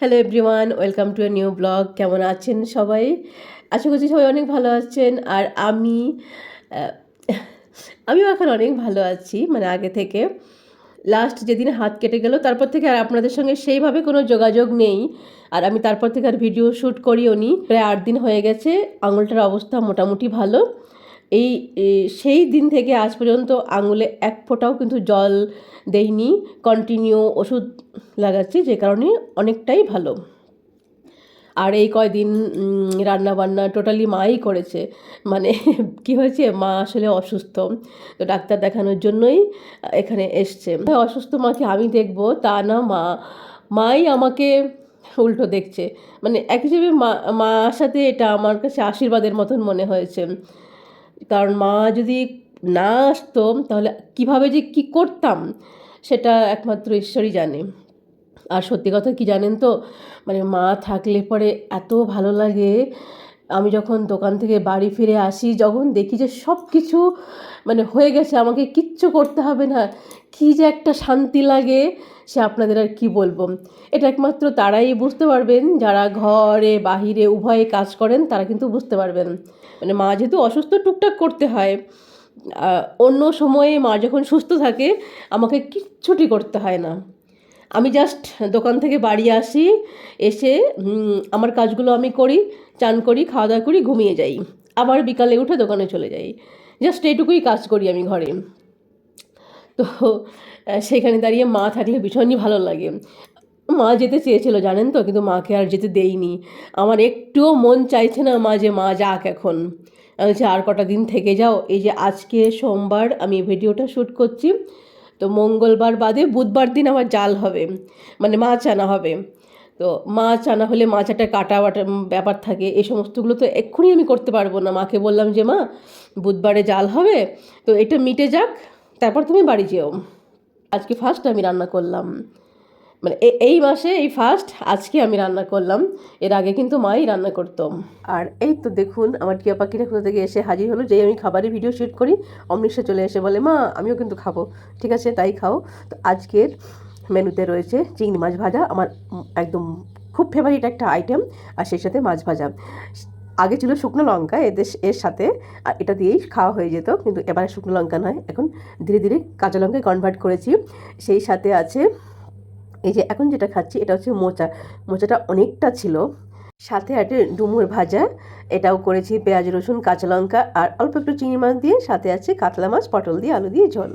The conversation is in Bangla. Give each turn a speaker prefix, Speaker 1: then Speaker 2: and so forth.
Speaker 1: Hello everyone welcome to a new blog কেমন আছেন সবাই? আশা করছি সবাই অনেক ভালো আছেন। আর আমি আমিও এখন অনেক ভালো আছি মানে আগে থেকে। লাস্ট যেদিন হাত কেটে গেল, তারপর থেকে আর আপনাদের সঙ্গে সেইভাবে কোনো যোগাযোগ নেই। আর আমি তারপর থেকে আর ভিডিও শ্যুট করিও নি। প্রায় আট দিন হয়ে গেছে। আঙুলটার অবস্থা মোটামুটি ভালো। এই সেই দিন থেকে আজ পর্যন্ত আঙুলে এক ফোঁটাও কিন্তু জল দেইনি। কন্টিনিউ ওষুধ লাগাচ্ছি যে কারণে অনেকটাই ভালো। আর এই কয়দিন উম, রান্না বান্না টোটালি মাই করেছে। মানে কি হয়েছে? মা আসলে অসুস্থ। তো ডাক্তার দেখানোর জন্যই এখানে এসছে। অসুস্থ মাকে আমি দেখব? তা না মা। মাই আমাকে উল্টো দেখছে। মানে এক হিসেবে মা মার সাথে এটা আমার কাছে আশীর্বাদের মতন মনে হয়েছে। কারণ মা যদি না আসতো, তাহলে কীভাবে যে কি করতাম, সেটা একমাত্র ঈশ্বরই জানে। আর সত্যি কথা কি জানেন তো? মানে মা থাকলে পরে এত ভালো লাগে আমি যখন দোকান থেকে বাড়ি ফিরে আসি, যখন দেখি যে সব কিছু মানে হয়ে গেছে, আমাকে কিচ্ছু করতে হবে না, কী যে একটা শান্তি লাগে, সে আপনাদের আর কি বলব? এটা একমাত্র তারাই বুঝতে পারবেন, যারা ঘরে, বাহিরে উভয়ে কাজ করেন, তারা কিন্তু বুঝতে পারবেন। মানে মা যেহেতু অসুস্থ টুকটাক করতে হয় অন্য সময়ে মা যখন সুস্থ থাকে, আমাকে কিচ্ছুটি করতে হয় না। আমি জাস্ট দোকান থেকে বাড়ি আসি, এসে আমার কাজগুলো আমি করি, চান করি খাওয়া দাওয়া করি, ঘুমিয়ে যাই। আবার বিকালে উঠে দোকানে চলে যাই। জাস্ট এইটুকুই কাজ করি আমি ঘরে। তো সেখানে দাঁড়িয়ে মা থাকলে ভীষণই ভালো লাগে। মা যেতে চেয়েছিল, জানেন তো? কিন্তু মাকে আর যেতে দেইনি। আমার একটুও মন চাইছে না মা যে মা যাক এখন। আমি আর কটা দিন থেকে যাও? এই যে আজকে সোমবার আমি ভিডিওটা শ্যুট করছি। তো মঙ্গলবার বাদে বুধবার দিন আমার জাল হবে মানে মাছ আনা হবে। তো মাছ আনা হলে মাছ একটা কাটা বাটা ব্যাপার থাকে, এই সমস্তগুলো তো এক্ষুনি আমি করতে পারব না। মাকে বললাম যে, মা, বুধবারে জাল হবে, তো এটা মিটে যাক, তারপর তুমি বাড়ি যেও। আজকে ফার্স্ট আমি রান্না করলাম। মানে এই মাসে, এই ফার্স্ট আজকে আমি রান্না করলাম। এর আগে কিন্তু মাই রান্না করতাম আর এই তো দেখুন, আমার টিয়া পাখিটা কোথা থেকে এসে হাজির হলো, যেই আমি খাবারের ভিডিও শ্যুট করি অমনি সে চলে এসে বলে, মা, আমিও কিন্তু খাব। ঠিক আছে, তাই খাও। তো আজকের মেনুতে রয়েছে চিংড়ি মাছ ভাজা, আমার একদম খুব ফেভারিট একটা আইটেম আর সেই সাথে মাছ ভাজা। আগে ছিল শুকনো লঙ্কা এদের এর সাথে, আর এটা দিয়েই খাওয়া হয়ে যেত, কিন্তু এবারে শুকনো লঙ্কা নয়, এখন ধীরে ধীরে কাঁচা লঙ্কায় কনভার্ট করেছি। সেই সাথে আছে এই যে এখন যেটা খাচ্ছি, এটা হচ্ছে মোচা। মোচাটা অনেকটা ছিল। সাথে আছে ডুমুর ভাজা, এটাও করেছি পেঁয়াজ, রসুন, কাঁচা লঙ্কা, আর অল্প একটু চিংড়ি মাছ দিয়ে, সাথে আছে কাতলা মাছ, পটল দিয়ে, আলু দিয়ে ঝোল।